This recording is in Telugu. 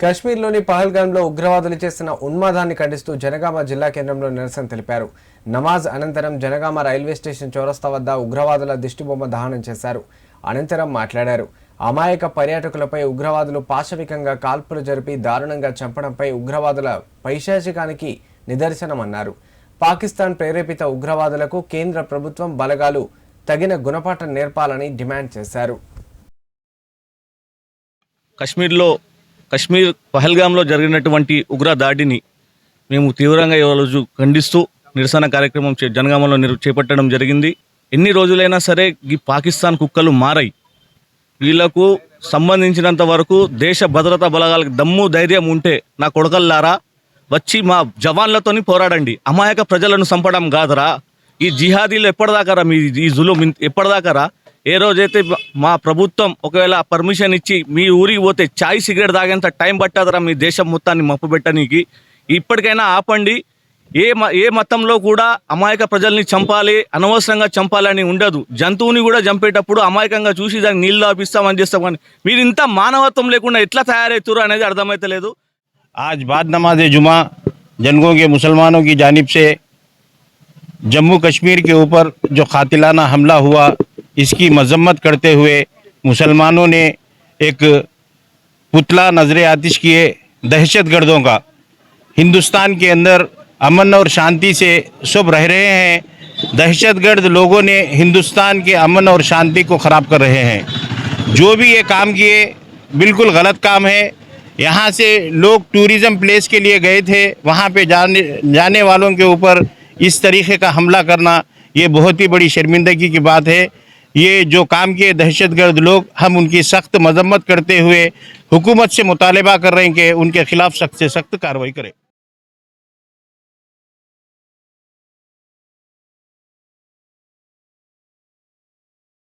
కాశ్మీర్లోని పహల్గామ్లో ఉగ్రవాదులు చేసిన ఉన్మాదాన్ని ఖండిస్తూ జనగామ జిల్లా కేంద్రంలో నిరసన తెలిపారు. నమాజ్ అనంతరం జనగామ రైల్వే స్టేషన్ చౌరస్తా వద్ద ఉగ్రవాదుల దిష్టిబొమ్మ దహనం చేశారు. అనంతరం మాట్లాడారు. అమాయక పర్యాటకులపై ఉగ్రవాదులు పాశవికంగా కాల్పులు జరిపి దారుణంగా చంపడంపై ఉగ్రవాదుల పైశాచికానికి నిదర్శనమన్నారు. పాకిస్తాన్ ప్రేరేపిత ఉగ్రవాదులకు కేంద్ర ప్రభుత్వం బలగాలు తగిన గుణపాఠం నేర్పాలని డిమాండ్ చేశారు. కశ్మీర్లో కశ్మీర్ పహల్గాంలో జరిగినటువంటి ఉగ్ర దాడిని మేము తీవ్రంగా ఈరోజు ఖండిస్తూ నిరసన కార్యక్రమం చే- జనగామలో చేపట్టడం జరిగింది. ఎన్ని రోజులైనా సరే ఈ పాకిస్తాన్ కుక్కలు మారాయి. వీళ్ళకు సంబంధించినంత వరకు దేశ భద్రతా బలగాలకు దమ్ము ధైర్యం ఉంటే నా కొడకల్లారా వచ్చి మా జవాన్లతోని పోరాడండి. అమాయక ప్రజలను చంపడం కాదరా. ఈ జిహాదీలు ఎప్పటిదాకారా మీ ఈ జులుం ఎప్పటిదాకారా? ఏ రోజైతే మా ప్రభుత్వం ఒకవేళ పర్మిషన్ ఇచ్చి మీ ఊరికి పోతే చాయ్ సిగరెట్ తాగేంత టైం పట్టదురా మీ దేశం మొత్తాన్ని మప్పు పెట్టనీకి ఇప్పటికైనా ఆపండి ఏ మ ఏ మతంలో కూడా అమాయక ప్రజల్ని చంపాలి అనవసరంగా చంపాలని ఉండదు జంతువుని కూడా చంపేటప్పుడు అమాయకంగా చూసి దానికి నీళ్ళు ఆపిస్తామని చేస్తాం కానీ మీరు ఇంత మానవత్వం లేకుండా ఎట్లా తయారవుతారు అనేది అర్థమైతలేదు आज बाद नमाज जुमा जनगों के मुसलमानों की जानिब से जम्मू कश्मीर के ऊपर जो कातिलाना हमला हुआ इसकी मजम्मत करते हुए मुसलमानों ने एक पुतला नज़र आतिश किए दहशत गर्दों का। हिंदुस्तान के अंदर अमन और शांति से सब रह रहे हैं। दहशतगर्द लोगों ने हिंदुस्तान के अमन और शांति को ख़राब कर रहे हैं। जो भी ये काम किए, बिल्कुल गलत काम है। यहाँ से लोग टूरिज़्म प्लेस के लिए गए थे। वहाँ पे जाने जाने वालों के ऊपर इस तरीके का हमला करना, ये बहुत ही बड़ी शर्मिंदगी की बात है। ये जो काम किए दहशतगर्द लोग, हम उनकी सख्त मजम्मत करते हुए हुकूमत से मुतालबा कर रहे हैं कि उनके खिलाफ सख्त से सख्त कार्रवाई करें।